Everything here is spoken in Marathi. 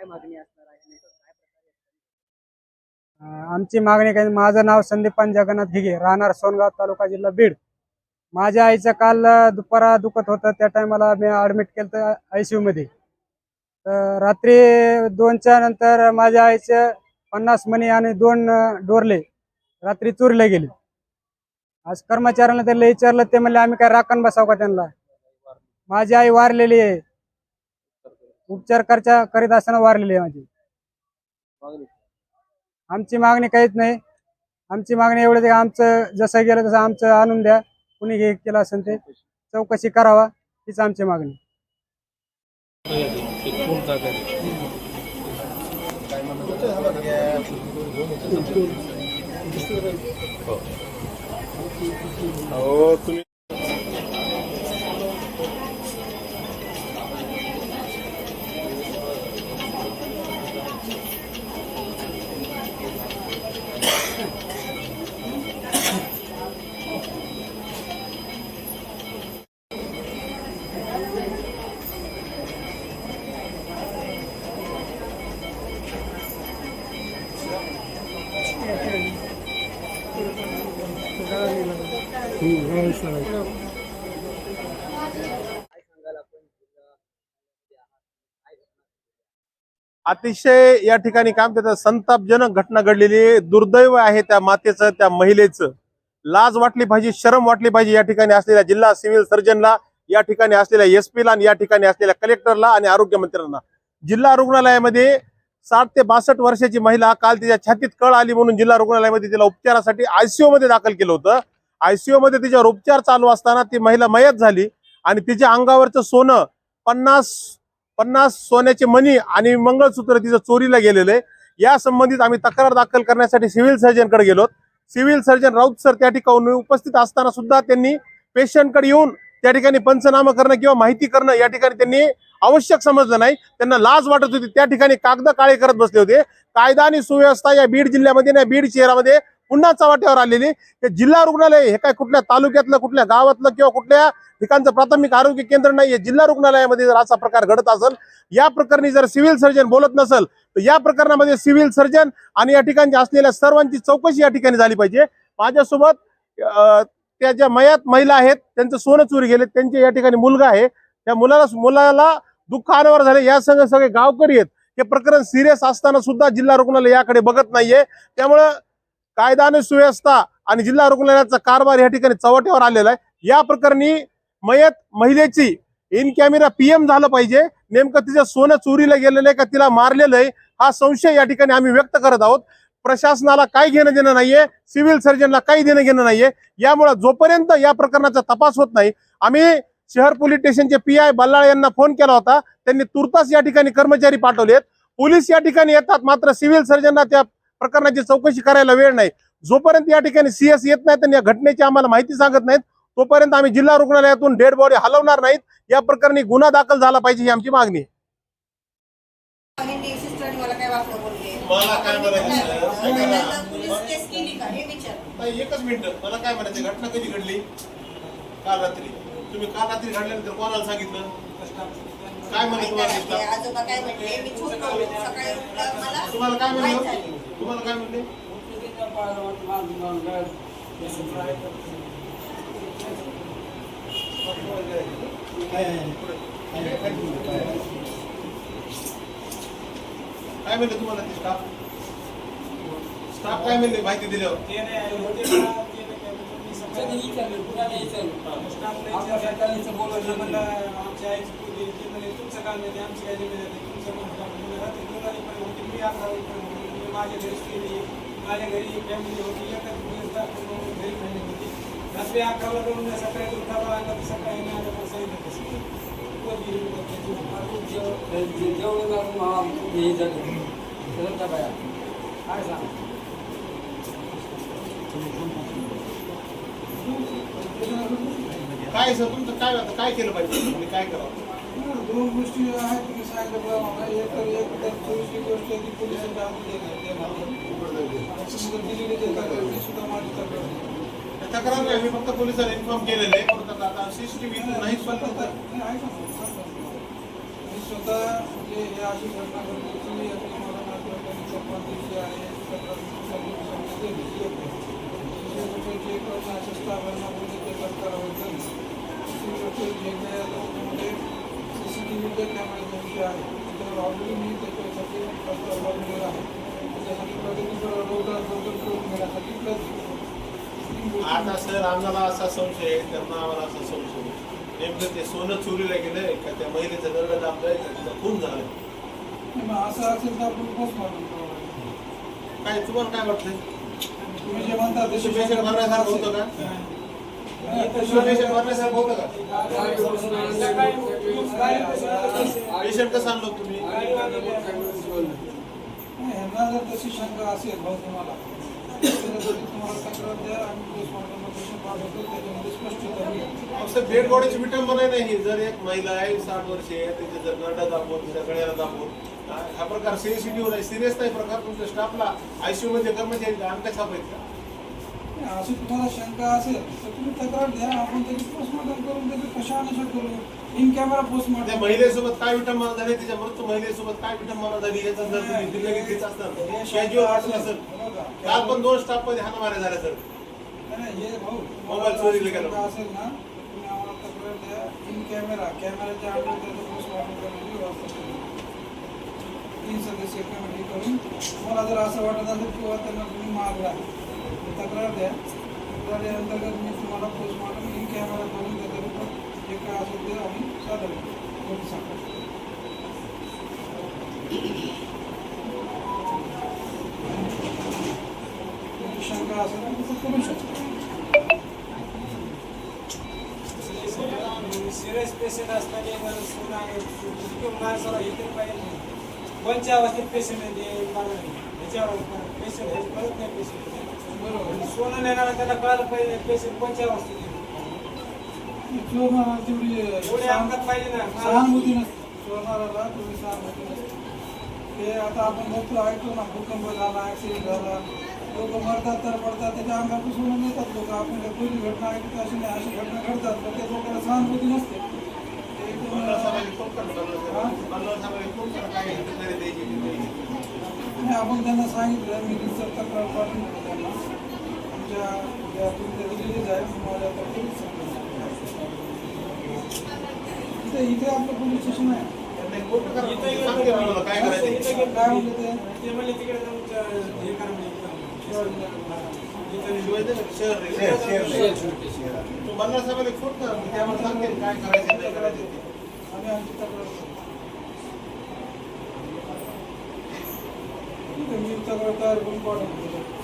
काय मागणी असणार आहे? काय प्रकारे आमची मागणी काय? माझं नाव संदीपान जगन्नाथ घिगे राहणार सोनगाव तालुका जिल्हा बीड. माझ्या आईचं काल दुपारा दुखत होतं. त्या टायमाला मी ऍडमिट केलं आयसीयू मध्ये. तर रात्री दोनच्या नंतर माझ्या आईचे पन्नास मणी आणि दोन डोरले रात्री चोरीला गेले. आज कर्मचाऱ्यांना त्यांना विचारलं ते म्हणले आम्ही काय राखण बसाव का त्यांना? माझी आई वारलेली आहे. उपचार करच्या करीत असताना वारलेली आहे माझी. आमची मागणी काहीच नाही. आमची मागणी एवढंच आहे की आमचं जसं गेलं तसं आमचं आणून द्या. कुणी हे केलं असेल ते चौकशी करावा हीच आमची मागणी. हो. तुम्ही अतिशय या ठिकाणी काम त्याचं संतापजनक घटना घडलेली दुर्दैव आहे त्या मातेचं त्या महिलेचं. लाज वाटली पाहिजे शरम वाटली पाहिजे या ठिकाणी असलेल्या जिल्हा सिव्हिल सर्जनला या ठिकाणी असलेल्या एस ला आणि या ठिकाणी असलेल्या कलेक्टरला आणि आरोग्य मंत्र्यांना. जिल्हा रुग्णालयामध्ये साठ ते बासष्ट वर्षाची महिला काल तिच्या छातीत कळ आली म्हणून जिल्हा रुग्णालयामध्ये तिला उपचारासाठी आयसीयू मध्ये दाखल केलं होतं. आयसीयू मध्ये तिच्यावर उपचार चालू असताना ती महिला मयत झाली आणि तिच्या अंगावरचं सोनं पन्नास पन्नास सोन्याचे मणी आणि मंगळसूत्र तिचं चोरीला गेलेलं आहे. या संबंधित आम्ही तक्रार दाखल करण्यासाठी सिव्हिल सर्जनकडे गेलो. सिव्हिल सर्जन राऊत सर त्या ठिकाणी उपस्थित असताना सुद्धा त्यांनी पेशंटकडे येऊन त्या ठिकाणी पंचनामा करणं किंवा माहिती करणं या ठिकाणी त्यांनी आवश्यक समजलं नाही. त्यांना लाज वाटत होती. त्या ठिकाणी कागद काळे करत बसले होते. कायदा आणि सुव्यवस्था या बीड जिल्ह्यामध्ये ना बीड शहरामध्ये पुन्हा चव्हाट्यावर आलेली. की जिल्हा रुग्णालय हे काय कुठल्या तालुक्यातलं कुठल्या गावातलं किंवा कुठल्या ठिकाणचं प्राथमिक आरोग्य केंद्र नाही जिल्हा रुग्णालयामध्ये जर असा प्रकार घडत असेल या प्रकरणी जर सिव्हिल सर्जन बोलत नसेल तर या प्रकरणामध्ये सिव्हिल सर्जन आणि या ठिकाणी असलेल्या सर्वांची चौकशी या ठिकाणी झाली पाहिजे. माझ्यासोबत त्या ज्या मयात महिला आहेत त्यांचं सोनं चोरी गेले त्यांचे या ठिकाणी मुलगा आहे. त्या मुलाला मुलाला दुःख अनावर झाले या संघ सगळे गावकरी आहेत. हे प्रकरण सिरियस असताना सुद्धा जिल्हा रुग्णालय याकडे बघत नाहीये. त्यामुळं कायदा आणि सुव्यवस्था आणि जिल्हा रुग्णालयाचा कारभार या ठिकाणी चव्हाट्यावर आलेला आहे. या प्रकरणी मयत महिलेची इन कॅमेरा पीएम झालं पाहिजे. नेमकं तिचं सोनं चोरीला गेलेलं आहे का तिला मारलेलं आहे हा संशय या ठिकाणी आम्ही व्यक्त करत आहोत. प्रशासनाला काही घेणं देणं नाहीये सिव्हिल सर्जनला काही देणं घेणं नाहीये. यामुळे जोपर्यंत या प्रकरणाचा तपास होत नाही आम्ही शहर पोलीस स्टेशनचे पी आय बल्लाळ यांना फोन केला होता. त्यांनी तुर्तास या ठिकाणी कर्मचारी पाठवलेत. पोलीस या ठिकाणी येतात मात्र सिव्हिल सर्जनला त्या प्रकरणाची चौकशी करायला वेळ नाही. जोपर्यंत या ठिकाणी सीएस येत नाहीत आणि या घटनेची आम्हाला माहिती सांगत नाहीत तोपर्यंत आम्ही जिल्हा रुग्णालयातून डेड बॉडी हलवणार नाहीत. या प्रकरणी गुन्हा दाखल झाला पाहिजे ही आमची मागणी आहे. आणि सिस्टर मला काय वाटलं बोलते मला काय म्हणायचं? नंतर पोलीस केस केली का? हे विचार. नाही, एकच मिनिट. मला काय म्हणायचं? घटना कधी घडली? काल रात्री. तुम्ही काल रात्री घडल्यानंतर कोणाला सांगितलं? काय म्हणे तुम्हाला ते आजोबा काय म्हणले? मी झोपलो सकाळी उठल्यावर मला तुम्हाला काय माहित म्हणलं तुम्हाला काय म्हणले? काय म्हणले? तुम्हाला ते स्टाफ स्टाफ काय म्हणले माहिती दिल्यावर? माझ्या घरी फॅमिली होती एकच दाखवून घरी फॅमिली होती. रात्री अकराला दोन सकाळी उठावा आला तर सकाळी नाही आलं तर सांगितलं तसं पोरगी काय सांग? काय सर तुमचं काय आता? काय केलं पाहिजे? तुम्ही काय करावं? दोन गोष्टी आहेत तुम्ही सांगितलं बघा मला एक तर एक तर चोवीसची गोष्ट आहे ती पोलिसांच्या हाती देणार ते मला समजा दिलेली जे तक्रार ती सुद्धा माझी तक्रार नाही. तक्रार नाही मी फक्त पोलिसांना इन्फॉर्म केलेलं आहे परत आता सीसीटीव्ही नाहीच पण नाही, आहे ना, सांगतो. स्वतः म्हणजे हे अशी घटना घडली की यातून मला नातेवाईकांनी चौपांती आहे तक्रार सांगितली दिली योग्य दुसरी गोष्ट जे करून अशा स्थापना बोलले ते कारवाई करणे आहे ऑलरेडी मी त्याच्यासाठी आहे प्रगती करून घेण्यासाठी. आता सर आम्हाला असा संशय आहे त्यांना आम्हाला असा संशय. नेमकं ते सोनं चोरीला गेलंय का त्या महिलेचं दरड दाबलंय का खून मग असं असेल तर आपण लागेल. काय तुम्हाला काय वाटतंय तुम्ही जे म्हणता तशी पेशंट भरण्यासारखं होतं का पेशंट कसं तुम्ही ह्यांना जर तशी शंका असेल भाऊ तुम्हाला बॉडीची विटंबना नाही जर एक महिला आहे साठ वर्षे आहे त्याच्या जर गरडा दाबून तिच्या गळ्याला दाखव हा प्रकार सेन्सिटिव्ह नाही सिरियस नाही प्रकार तुमच्या स्टाफला आयसीयू मध्ये कर्मचारी अंक छापायचा अशी तुम्हाला शंका असेल तर तुम्ही तक्रार द्या. आपण त्याची पोस्टमॉर्टम करून त्याची कशा अनुसार करू? इन कॅमेरा त्या पोस्टमॉर्टम महिलेसोबत काय विटंबना झाली? तिच्या मृत्यू महिलेसोबत काय विटंबना झाली? याचा जर तुम्ही दिल्ली घेतलीच असणार कॅज्युअल वाटलं असेल काल पण दोन स्टाफमध्ये हाणामाऱ्या झाल्या सर. नाही, हे भाऊ मोबाईल चोरीला गेला. शंका असेल ना तुम्ही आम्हाला तक्रार द्या. इन कॅमेरा कॅमेराच्या अंडर त्याचं पोस्टमॉर्टम करण्याची व्यवस्था करू तीन सदस्य कमिटी करून मला जर असं वाटत असेल किंवा त्यांना तुम्ही तर तक्रार द्या. तक्रार अंतर्गत मी तुम्हाला पोस्टमॉर्टम इन कॅमेरा करून त्याचा रिपोर्ट जे काय असेल ते आम्ही सादर करू सांगा शंका असेल तर तसं करू शकता. सिरियस पेशंट असताना जर माणसाला हे तरी पाहिजे कोणत्या अवस्थेत पेशंट आहे ते मला ह्याच्यावर पेशंट आहे परत नाही पेशंट सोनं नेणारा त्याला कळायला पाहिजे पेशंट कोणत्या अवस्थेत आहे चोरणारा तेवढी एवढे अंगात पाहिजे ना. सहानुभूती नसते. चोरणाऱ्याला तेवढी सहानुभूती नसते. ते आता आपण बघतो ऐकतो ना भूकंप झाला ऍक्सिडेंट झाला. लोक मरतात तर पडतात त्याच्या अंगातून सोडून येतात लोक. आपण काही पहिली घटना ऐकतो अशी नाही अशी घटना घडतात. पण त्या लोकांना सहानुभूती नसते. ते एकदम आपण त्यांना सांगितलं मी रिसर्च तक्रार पाठवून इथे आपलं पोलीस स्टेशन आहे काय करायचं काय म्हणते ते ते तिकडे हे करा तू मल्हार साहेबाला फ़ोन कर मी त्यावर सांगेन काय करायचं नाही करायचं आम्ही आमची तक्रार ठीक आहे मी तक्रार तयार करून पाठवतो